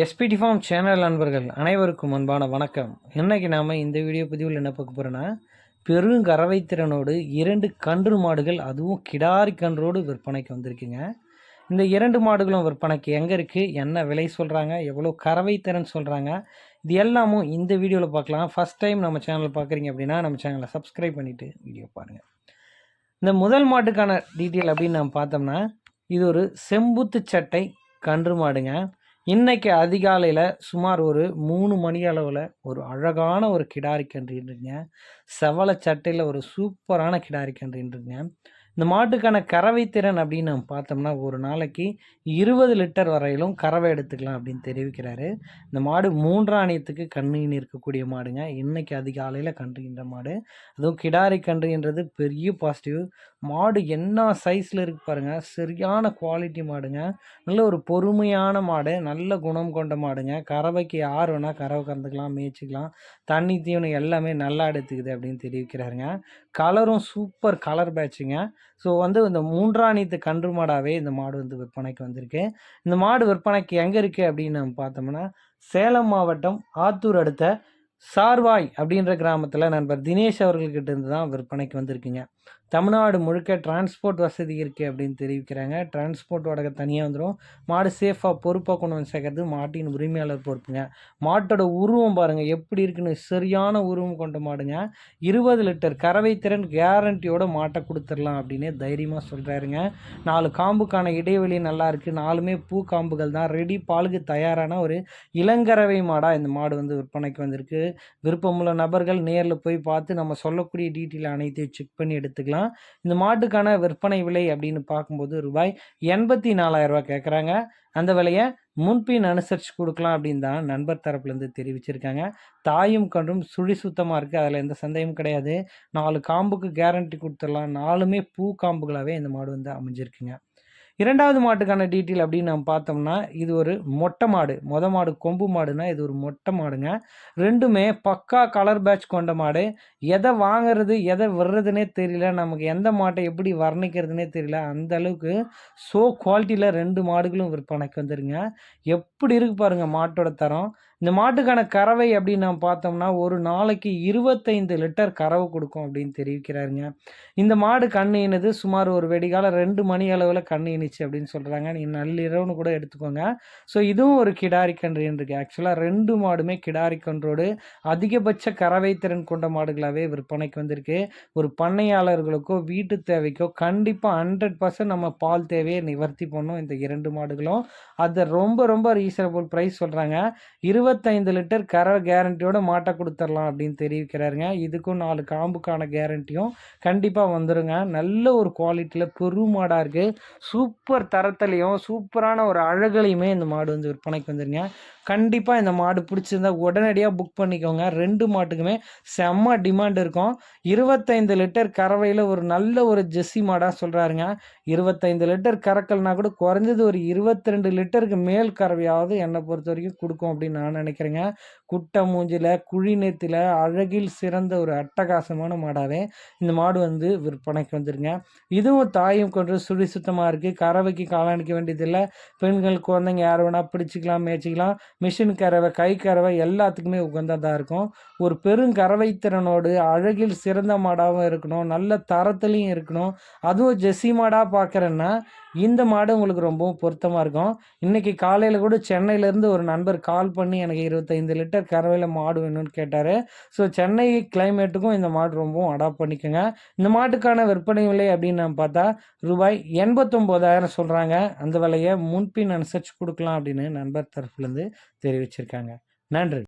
SPD form channel நண்பர்கள் அனைவருக்கும் அன்பான வணக்கம். இன்றைக்கி நாம் இந்த வீடியோ பதிவில் என்ன பார்க்க போகிறோன்னா பெருங்கறவைத்திறனோடு இரண்டு கன்று மாடுகள் அதுவும் கிடாரி கன்றோடு விற்பனைக்கு வந்திருக்குங்க. இந்த இரண்டு மாடுகளும் விற்பனைக்கு எங்கே இருக்குது என்ன விலை சொல்கிறாங்க எவ்வளோ கறவைத்திறன் சொல்கிறாங்க இது எல்லாமும் இந்த வீடியோவில் பார்க்கலாம். ஃபஸ்ட் டைம் நம்ம சேனல் பார்க்குறீங்க அப்படின்னா நம்ம சேனலை சப்ஸ்கிரைப் பண்ணிவிட்டு வீடியோ பாருங்கள் இந்த முதல் மாட்டுக்கான டீட்டெயில் அப்படின்னு நம்ம பார்த்தோம்னா இது ஒரு செம்புத்து சட்டை கன்று மாடுங்க. இன்னைக்கு அதிகாலையில் சுமார் ஒரு மூணு மணி அளவில் ஒரு அழகான ஒரு கிடாரி கன்றுங்க செவலை சட்டையில் ஒரு சூப்பரான கிடாரி கன்றுங்க இந்த மாட்டுக்கான கறவை திறன் அப்படின்னு நம்ம பார்த்தோம்னா ஒரு நாளைக்கு இருபது லிட்டர் வரையிலும் கறவை எடுத்துக்கலாம் அப்படின்னு தெரிவிக்கிறாரு. இந்த மாடு மூன்றாணியத்துக்கு கண்ணின்னு இருக்கக்கூடிய மாடுங்க. இன்னைக்கு அதிகாலையில் கன்றுகின்ற மாடு. அதுவும் கிடாரி கன்றுன்றது பெரிய பாசிட்டிவ் மாடு என்ன சைஸில் இருக்கு பாருங்கள் சரியான குவாலிட்டி மாடுங்க. நல்ல ஒரு பொறுமையான மாடு. நல்ல குணம் கொண்ட மாடுங்க. கறவைக்கு யார் வேணால் கறவை கறந்துக்கலாம் மேய்ச்சிக்கலாம். தண்ணி தீவனம் எல்லாமே நல்லா எடுத்துக்குது அப்படின்னு தெரிவிக்கிறாருங்க. கலரும் சூப்பர் கலர் பேட்சுங்க ஸோ வந்து இந்த மூன்றாணித்து கன்று மாடாகவே இந்த மாடு வந்து விற்பனைக்கு வந்திருக்கு. இந்த மாடு விற்பனைக்கு எங்கே இருக்குது அப்படின்னு நம்ம பார்த்தோம்னா சேலம் மாவட்டம் ஆத்தூர் அடுத்த சார்வாய் அப்படின்ற கிராமத்தில் நண்பர் தினேஷ் அவர்கள்கிட்ட இருந்து தான் விற்பனைக்கு வந்திருக்குங்க. தமிழ்நாடு முழுக்க டிரான்ஸ்போர்ட் வசதி இருக்குது அப்படின்னு தெரிவிக்கிறாங்க. டிரான்ஸ்போர்ட் வாடகை தனியாக வந்துடும் மாடு சேஃபாக பொறுப்பாக கொண்டு வந்து சேர்க்கறது மாட்டின் உரிமையாளர் பொறுப்புங்க. மாட்டோட உருவம் பாருங்கள் எப்படி இருக்குன்னு சரியான உருவம் கொண்ட மாடுங்க. இருபது லிட்டர் கறவை திறன் கேரண்டியோட மாட்டை கொடுத்துடலாம் அப்படின்னு தைரியமாக சொல்கிறாருங்க நாலு காம்புக்கான இடைவெளி நல்லா இருக்குது நாலுமே பூ காம்புகள் தான். ரெடி பாலுக்கு தயாரான ஒரு இளங்கறவை மாடாக இந்த மாடு வந்து விற்பனைக்கு வந்திருக்கு. விருப்பமுள்ள நபர்கள் நேரில் போய் பார்த்து நம்ம சொல்லக்கூடிய டீட்டெயில் அனைத்தையும் செக் பண்ணி எடுத்துக்கலாம். இந்த மாட்டுக்கான விற்பனை விலை அப்படின்னு பார்க்கும்போது ரூபாய் எண்பத்தி நாலாயிரம் ரூபாய் கேட்குறாங்க அந்த விலையை முன்பின் அனுசரித்து கொடுக்கலாம் அப்படின்னு தான் நண்பர் தரப்புலேருந்து தெரிவிச்சிருக்காங்க. தாயும் கன்றும் சுழி சுத்தமாக இருக்குது அதில் எந்த சந்தேகமும் கிடையாது. நாலு காம்புக்கு கேரண்டி கொடுத்துடலாம். நாலுமே பூ காம்புகளாகவே இந்த மாடு வந்து அமைஞ்சிருக்குங்க. இரண்டாவது மாட்டுக்கான டீட்டெயில் அப்படின்னு நம்ம பார்த்தோம்னா இது ஒரு மொட்டை மாடு. மொத மாடு கொம்பு மாடுனா இது ஒரு மொட்டை மாடுங்க. ரெண்டுமே பக்கா கலர் பேட்ச் கொண்ட மாடு. எதை வாங்குறது எதை விடுறதுனே தெரியல. நமக்கு எந்த மாட்டை எப்படி வர்ணிக்கிறதுனே தெரியல. அந்த அளவுக்கு ஸோ குவாலிட்டியில் ரெண்டு மாடுகளும் விற்பனைக்கு வந்துருங்க. எப்படி இருக்கு பாருங்கள் மாட்டோட தரம். இந்த மாட்டுக்கான கறவை அப்படின்னு நம்ம பார்த்தோம்னா ஒரு நாளைக்கு இருபத்தைந்து லிட்டர் கறவை கொடுக்கும் அப்படின்னு தெரிவிக்கிறாருங்க. இந்த மாடு கண் இனது சுமார் ஒரு வெடிகாலம் ரெண்டு மணி அளவில் கண் இனிச்சு அப்படின்னு சொல்கிறாங்க நீங்கள் நள்ளிரவுன்னு கூட எடுத்துக்கோங்க. ஸோ இதுவும் ஒரு கிடாரி கன்று இருக்குது ஆக்சுவலாக ரெண்டு மாடுமே கிடாரி கன்றோடு அதிகபட்ச கறவை திறன் கொண்ட மாடுகளாகவே விற்பனைக்கு வந்திருக்கு. ஒரு பண்ணையாளர்களுக்கோ வீட்டு தேவைக்கோ கண்டிப்பாக ஹண்ட்ரட் பர்சன்ட் நம்ம பால் தேவையை நிவர்த்தி பண்ணும் இந்த இரண்டு மாடுகளும். அதை ரொம்ப ரொம்ப ரீசனபிள் ப்ரைஸ் சொல்கிறாங்க இருபது இருபத்தைந்து லிட்டர் கரை கேரண்டியோட மாட்டை கொடுத்துர்லாம் அப்படின்னு தெரிவிக்கிறாருங்க. இதுக்கும் நாலு காம்புக்கான கேரண்டியும் கண்டிப்பாக வந்துடுங்க நல்ல ஒரு குவாலிட்டியில் பெரு மாடாக இருக்குது சூப்பர் தரத்துலையும் சூப்பரான ஒரு அழகுலையுமே இந்த மாடு வந்து விற்பனைக்கு வந்துருங்க. கண்டிப்பாக இந்த மாடு பிடிச்சிருந்தா உடனடியாக புக் பண்ணிக்கோங்க. ரெண்டு மாட்டுக்குமே செம்ம டிமாண்ட் இருக்கும். இருபத்தைந்து லிட்டர் கறவையில் ஒரு நல்ல ஒரு ஜெஸ்ஸி மாடாக சொல்கிறாருங்க இருபத்தைந்து லிட்டர் கறக்கல்னா கூட குறைஞ்சது ஒரு இருபத்தி ரெண்டு லிட்டருக்கு மேல் கறவையாவது என்னை பொறுத்த வரைக்கும் கொடுக்கும் அப்படின்னு நான் நினைக்கிறேங்க. குட்டை மூஞ்சில் குழி அழகில் சிறந்த ஒரு அட்டகாசமான மாடாகவே இந்த மாடு வந்து விற்பனைக்கு வந்துருங்க. இதுவும் தாயும் கொண்டு சுழி சுத்தமாக இருக்குது கறவைக்கு காலாணிக்க வேண்டியதில்லை. பெண்கள் குழந்தைங்க யார் வேணால் பிடிச்சிக்கலாம் மேய்ச்சிக்கலாம். மிஷின் கறவை கை கறவை எல்லாத்துக்குமே உகந்ததாக இருக்கும். ஒரு பெருங்கறவை திறனோடு அழகில் சிறந்த மாடாகவும் இருக்கணும். நல்ல தரத்துலையும் இருக்கணும். அதுவும் ஜெஸ்ஸி மாடாக பார்க்குறேன்னா இந்த மாடு உங்களுக்கு ரொம்பவும் பொருத்தமாக இருக்கும். இன்றைக்கி காலையில் கூட சென்னையிலேருந்து ஒரு நண்பர் கால் பண்ணி எனக்கு இருபத்தைந்து லிட்டர் கறவையில் மாடு வேணும்னு கேட்டார். ஸோ சென்னை கிளைமேட்டுக்கும் இந்த மாடு ரொம்பவும் அடாப்ட் பண்ணிக்கோங்க. இந்த மாட்டுக்கான விற்பனை விலை அப்படின்னு நம்ம பார்த்தா ரூபாய் எண்பத்தொம்போதாயிரம் சொல்கிறாங்க அந்த விலையை முன்பின் அனுசரித்து கொடுக்கலாம் அப்படின்னு நண்பர் தரப்புலேருந்து தெரிவிச்சிருக்காங்க. நன்றி.